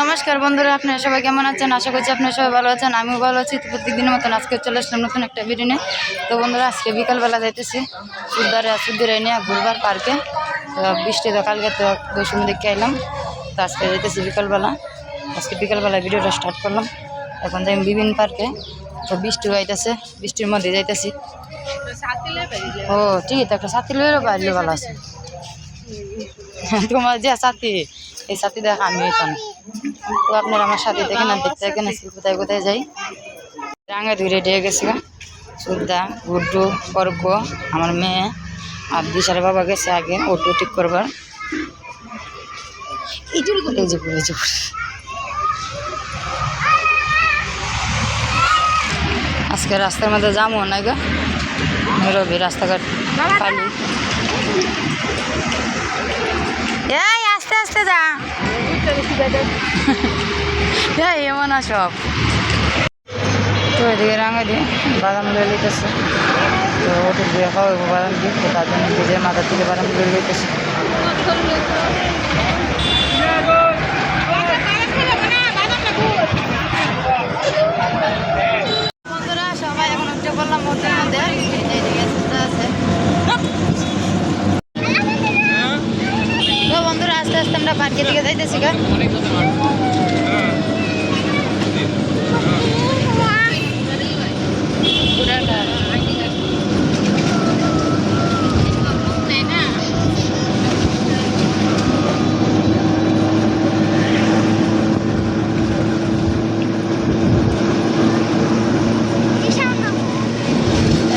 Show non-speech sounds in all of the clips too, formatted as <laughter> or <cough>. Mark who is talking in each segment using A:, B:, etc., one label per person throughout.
A: নমস্কার বন্ধুরা, আপনারা সবাই কেমন আছেন? আশা করছি আপনারা সবাই ভালো আছেন। আমিও ভালো আছি। তো প্রত্যেকদিনের মতন আজকে চলে আসলাম নতুন একটা ভিডিও নিয়ে। তো বন্ধুরা, আজকে বিকালবেলা যাইতেছি সুদ্দারে, সুদ্দিরে নিয়ে ঘুরবার পার্কে। তো বৃষ্টি তো কালকে তো দশমী দেখে এলাম। তো আজকে যাইতেছি বিকালবেলা। আজকে বিকালবেলা ভিডিওটা স্টার্ট করলাম। এখন যাই বিভিন্ন পার্কে। তো বৃষ্টি আইতেছে বৃষ্টির মধ্যে যাইতেছি। ও, ঠিক আছে একটা সাথী পারলে ভালো আছে। <laughs> তোমার যে সাথী? এই সাথী দেখা, আমি হইতাম তো আপনারা আমার সাথে দেখে না দেখতে দেখেন, আজকে কোথায় কোথায় যাই। রাঙা ধুয়ে রেডি হয়ে গেছে সুদ্দা গুড্ডু কর্ক আমার মেয়ে, আর দিশার বাবা গেছে আগে অটো ঠিক করবার। আজকে রাস্তার মধ্যে যাব না গো। রবি রাস্তাঘাট এই আস্তে যা। এই, এমন সব তো এদিকে রাঙা দিয়ে বাদাম লয়ে লইতেছে। তো ওটুক দিয়ে খাওয়াবো বাদাম দিয়ে তার জন্য নিজের মাথা থেকে বাদাম লয়ে বন্ধুরা, সবাই এখন উঠে পড়লাম মধ্যে আছে তো বন্ধুরা আস্তে আস্তে আমরা পার্কের দিকে যাইতেছি গা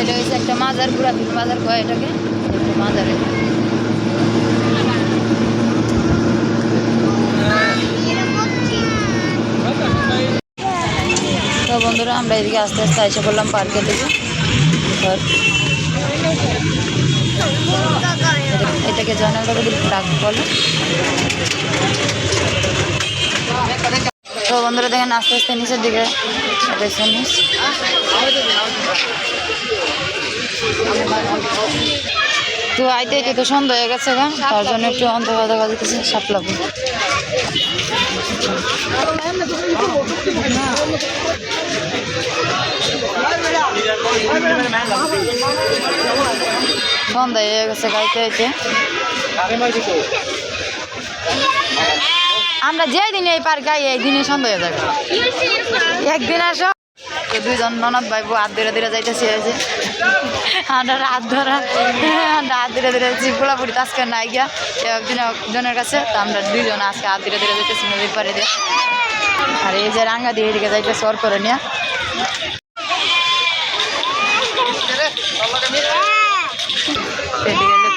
A: এটা হচ্ছে একটা মাজার পুরাতন মাজার কয় এটাকে একটা মাজার এটা। তো বন্ধুরা, আমরা এদিকে আস্তে আস্তে এসে পড়লাম পার্কে দিকে। এটাকে জয়নগর ডাক বলে। তো বন্ধুরা, দেখেন আস্তে আস্তে নিচের দিকে তো আইতে আইতে তো সন্ধ্যা হয়ে গেছে গা, তার জন্য একটু অন্ধকার দেখা যেতেছে সাপলাবো সন্ধ্যা হয়ে গেছে, গাইতে আইতে আমরা যে দিনে এই পার্ক গাই এই দিনে সন্ধ্যা হয়ে যাবে। একদিন আসো। দুইজন ননদ ভাই বউ, হাত ধরে ধরে যাইতেছি হয়েছে আমরা রাত ধরা, আমরা হাত ধরে ধরে যাচ্ছি পোলাপুরি আজকে নাই গিয়া। একদিন একজনের কাছে, তো আমরা দুইজন আজকে হাত ধরে ধরে যাইতেছি নদীর পাড়ে দিয়ে। আর এই যে রাঙ্গা দিয়ে এদিকে যাইতেছে, ওর করে নিয়ে এদিকে লোক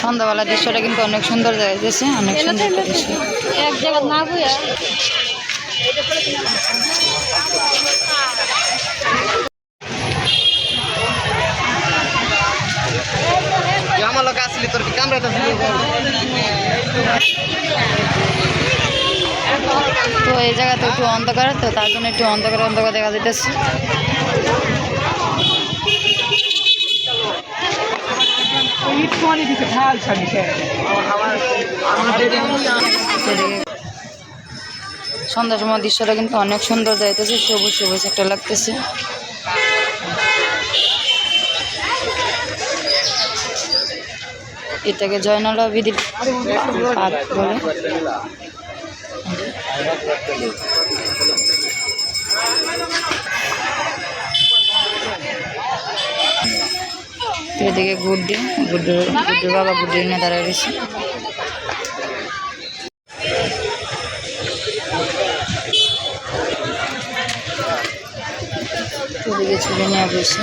A: সন্ধ্যাবেলা দৃশ্যটা কিন্তু অনেক সুন্দর যাইতেছে অনেক সুন্দর দৃশ্য
B: এক জায়গা না বুয়া
C: আমার লোক আসলি তোর কামড়াতে
A: তো এই জায়গাতে একটু অন্ধকার, তো তার জন্য একটু অন্ধকার অন্ধকার দেখা এদিকে সন্ধ্যার সময় দৃশ্যটা কিন্তু অনেক সুন্দর যাইতেছে সবুজ সবুজ একটা লাগতেছে। এটাকে জয়নালা পার্ক বলে। এদিকে গুড্ডি গুড্ডুর গুড্ডুর বাবা গুড্ডি নিয়ে দাঁড়ায় রয়েছে। এদিকে ছুরি নিয়ে বসে।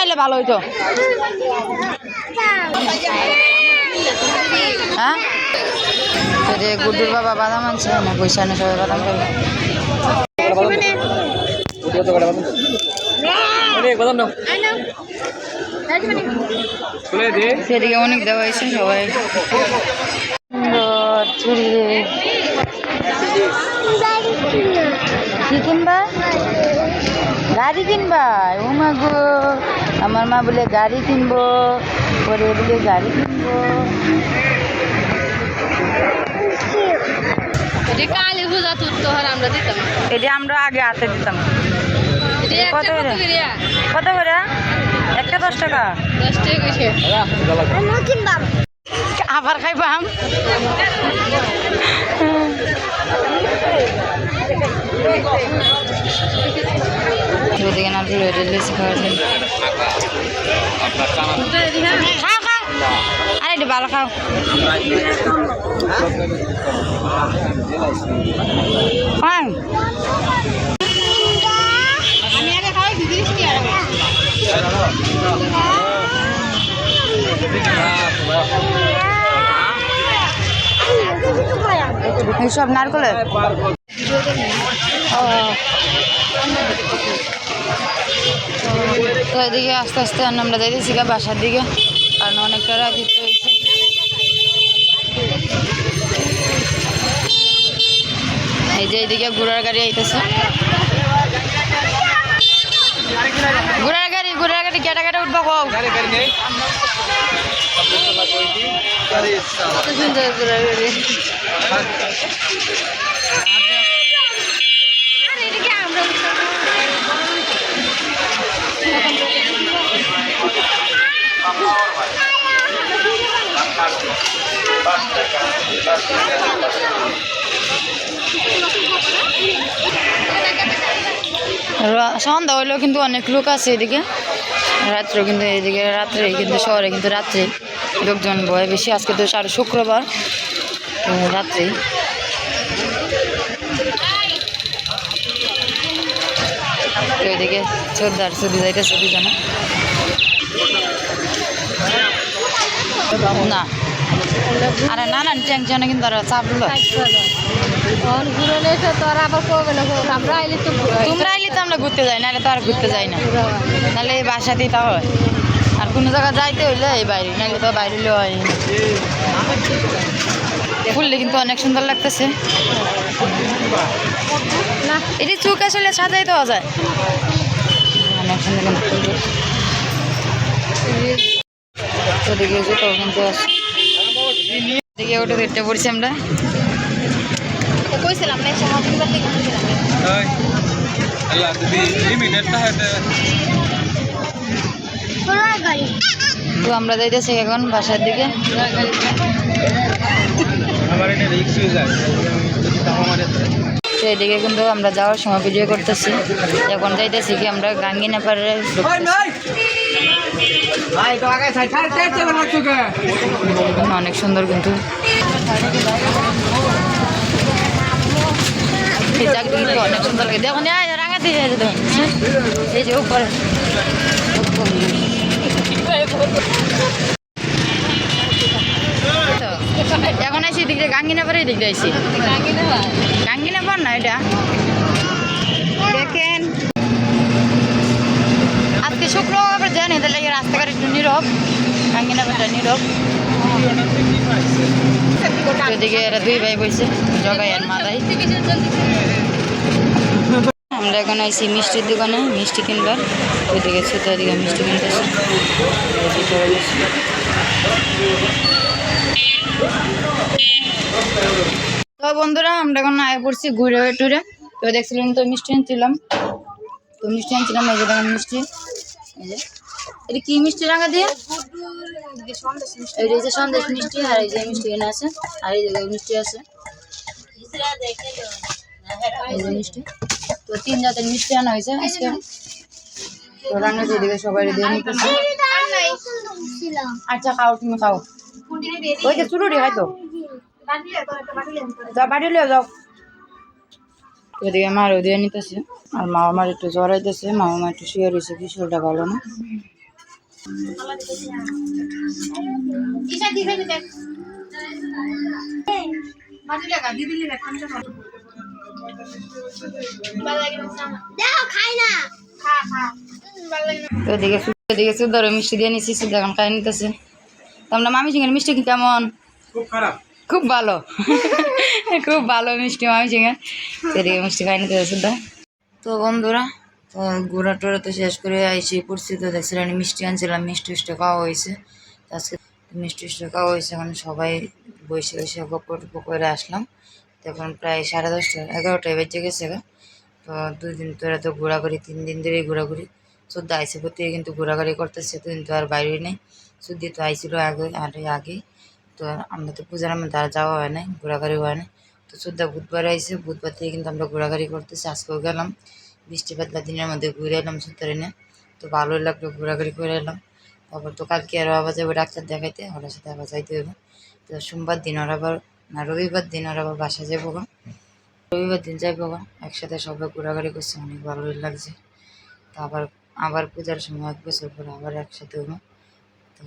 A: মামুনি আইলে ভালো হইতো। হ্যাঁ? যে গুড্ডুর বাবা বাদাম আনছে না পয়সা না সবাই বাদাম খাবে সেদিকে অনেক দেওয়া হয়েছে সবাই। কি কিনবা? গাড়ি কিনবা ও মা গো। আমার মা বলে গাড়ি কিনবো। পরে বলে গাড়ি কিনবো।
B: কালী পূজা তুই আমরা দিতাম।
A: এটা আমরা আগে হাতে দিতাম। কত
B: কত
A: করে?
B: করিয়া
A: কত করে? একটা দশ টাকা।
B: দশ টাকা
A: আবার খাইবাম। ওদিকে না হয়ে লেসি খাওয়া যায় খাও খাও আরে ভালো খাও
B: আর
A: এইসব নারকলের। তো এদিকে আস্তে আস্তে আমরা যাইতেছি গা বাসার দিকে, কারণ অনেকটা রাত হয়েছে এই যে এইদিকে ঘোড়ার গাড়ি আইতেছে। ঘোড়ার গাড়ি ঘোড়ার গাড়ি কেটা কেটে উঠবো
B: কত সুন্দর করে করে আরে এটা কি আমরা
A: রা- সন্ধ্যা হইলেও কিন্তু অনেক লোক আছে এদিকে। রাত্রে কিন্তু এদিকে রাত্রে, কিন্তু শহরে কিন্তু রাত্রে লোকজন বয় বেশি। আজকে তো সার শুক্রবার রাত্রে। তো এদিকে চোদ্দার চোদ্দি যাইতেছে দুজনে। না। আরে না না টেনশনে কিন্তু আর চাপলো
B: তখন এসে আবার কবে না আমরা আইলে তো
A: তোমরা আইলে তো আমরা ঘুরতে যাই নাহলে তো আর ঘুরতে যাই না নাহলে এই বাসাতেই তা হয় আর কোনো জায়গায় যাইতে হইলে এই বাইরে নাহলে তো বাইরে হইলেও হয় ফুললে কিন্তু অনেক সুন্দর লাগতেছে
B: না
A: এটি চুক আসলে সাজাই দেওয়া যায় অনেক সুন্দর ওদিকে কিন্তু ওটা দেখতে পড়ছি আমরা
B: কইছিলাম না
C: আল্লাহ যদি লিমিটেড
A: তো আমরা যাইতেছি এখন বাসার দিকে
C: হয়ে
A: সেদিকে কিন্তু আমরা যাওয়ার সময় ভিডিও করতেছি এখন যাইতেছি কি আমরা গাঙ্গিনা পাড়ে অনেক সুন্দর কিন্তু জায়গাটা কিন্তু অনেক সুন্দর লাগে দেখুন এই রাঙা দিয়ে যায় দেখুন এই যে উপরে এখন আইসি দিক গাঙ্গিনা পাড়ে দিক আইসি গাঙ্গিনা পার না এটা দেখেন আজকে শুক্রবার জানি তাহলে রাস্তাঘাট একটু নীরব গাঙ্গিনা পাড়টা নীরব ওইদিকে এরা দুই ভাই বইছে, জগাই আর মাদাই। আমরা এখন আইছি মিষ্টির দোকানে, মিষ্টি কিনবার। ওইদিকে ছোট ওইদিকে মিষ্টি কিনতেছে। তো বন্ধুরা, আমরা এখন আয় পড়ছি ঘুরে টুরে। তো দেখছিলাম তো মিষ্টি আনছিলাম। তো মিষ্টি আনছিলাম, এই যে মিষ্টি। এটা কি মিষ্টি রাঙা দিয়ে? যে সন্দেশ মিষ্টি আর এই যে মিষ্টি এনে আছে, আর এই মিষ্টি আছে। মিষ্টি। তো তিন জাতের মিষ্টি আনা হয়েছে আজকে। আচ্ছা খাও, তুমি খাও। মা আমার একটু জ্বর হইতেছে মা আমার একটু শুয়ে রয়েছে কি ভালো না। তো মিষ্টি দিয়ে সুন্দর এখন খাই নিতেছে। তো মামি সিংহের মিষ্টি কি কেমন?
C: খুব খারাপ।
A: খুব ভালো। <laughs> খুব ভালো মিষ্টি মামি সিংহের এদিকে মিষ্টি খাই নিতেছে তো বন্ধুরা ঘোরা টোরা তো শেষ করে আইসি পড়ছি তো দেখছিলাম মিষ্টি আনছিলাম মিষ্টি উষ্টি খাওয়া হয়েছে। তো আজকে মিষ্টি উষ্টি খাওয়া হয়েছে, এখন সবাই বসে বসে গপ্প টপ্প করে আসলাম। তো এখন প্রায় সাড়ে দশটা, এগারোটায় বেজে গেছে। তো দুই দিন ধরে তো ঘোরাঘুরি, তিন দিন ধরেই ঘোরাঘুরি। শুদ্ধ আইসে প্রতি কিন্তু ঘোরাঘুরি করতেছে দুদিন তো আর বাইরে নেই। শুদ্ধি তো আইছিল আগে, আর আগে তো আমরা তো পূজার মধ্যে আর যাওয়া হয় নাই, ঘোরাঘুরি হয় না তো শুদ্ধ বুধবার আইসে, বুধবার থেকে কিন্তু আমরা ঘোরাঘুরি করতেছি, আজকেও গেলাম। বৃষ্টি পাতলা দিনের মধ্যে ঘুরে এলাম সুতরে তো ভালোই লাগল, ঘোরাঘুরি করে এলাম। তারপর তো কালকে আরও আবার যাব ডাক্তার দেখাইতে ওনার সাথে আবার যাইতে হবে তো সোমবার দিন ওর আবার, না, রবিবার দিন ওর আবার বাসা যাব গো। রবিবার দিন যাইবো গো, একসাথে সবাই ঘোরাঘুরি করছে, অনেক ভালোই লাগছে। তো আবার আবার পূজার সময় এক বছর পরে আবার একসাথে হব তো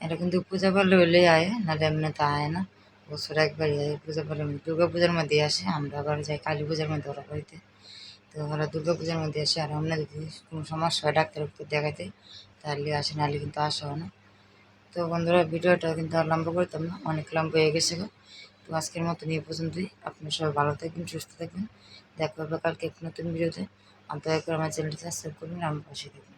A: এটা কিন্তু পূজা করলে হলেই আয়, নাহলে এমনি তা আয় না। বছর একবারই আয়, পূজা করলে দুর্গা পূজার মধ্যেই আসে, আমরা আবার যাই কালী পূজার মধ্যে ওরা বাড়িতে। তো ওরা দুর্গা পূজার মধ্যে আসে আর আমরা যদি কোনো সমস্যা হয় ডাক্তার ডাক্তার দেখাতে তাহলে আসে, নাহলে কিন্তু আসা হয় না। তো বন্ধুরা, ভিডিওটা কিন্তু আর লম্বা করতাম না, অনেক লম্বা হয়ে গেছে তো আজকের মতো নিয়ে পর্যন্তই। আপনারা সবাই ভালো থাকবেন, সুস্থ থাকবেন। দেখা হবে কালকে এক নতুন ভিডিওতে। আর দয়া করে আমার চ্যানেলটি সাবস্ক্রাইব করবেন, আমার পাশে থাকবেন।